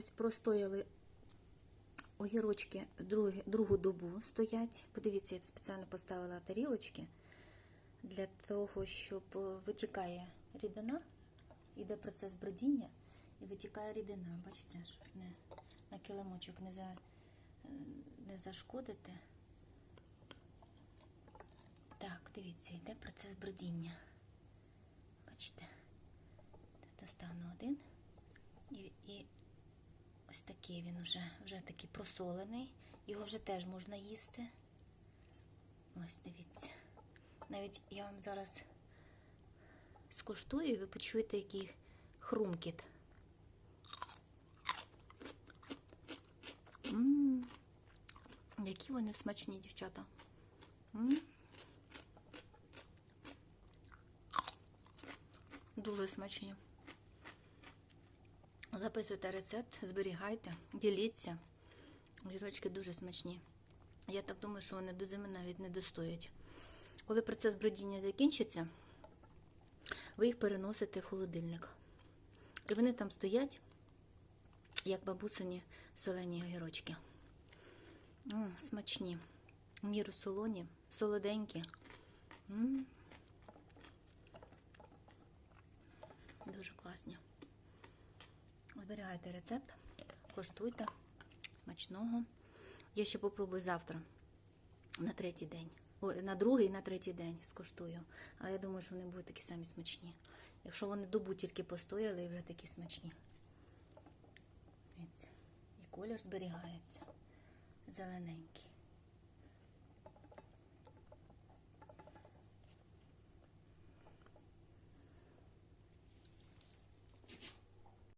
ось простояли огірочки другу, добу стоять. Подивіться, я спеціально поставила тарілочки для того, щоб витікає рідина, іде процес бродіння і витікає рідина. Бачите, щоб не, на килимочок не, за, не зашкодити. Так, дивіться, йде процес бродіння. Бачите, достав на один. Такий він вже, вже такий просолений. Його вже теж можна їсти. Ось дивіться. Навіть я вам зараз скуштую, і ви почуєте, який хрумкіт. М, Які вони смачні, дівчата. М. Дуже смачні. Записуйте рецепт, зберігайте, діліться. Огірочки дуже смачні. Я так думаю, що вони до зими навіть не достоять. Коли процес бродіння закінчиться, ви їх переносите в холодильник. І вони там стоять, як бабусині солені огірочки. М, смачні. В міру солоні, солоденькі. М. Дуже класні. Зберігайте рецепт, коштуйте. Смачного. Я ще попробую завтра на третій день. Ой, на другий і на третій день скуштую. Але я думаю, що вони будуть такі самі смачні. Якщо вони добу тільки постояли і вже такі смачні. І колір зберігається. Зелененький.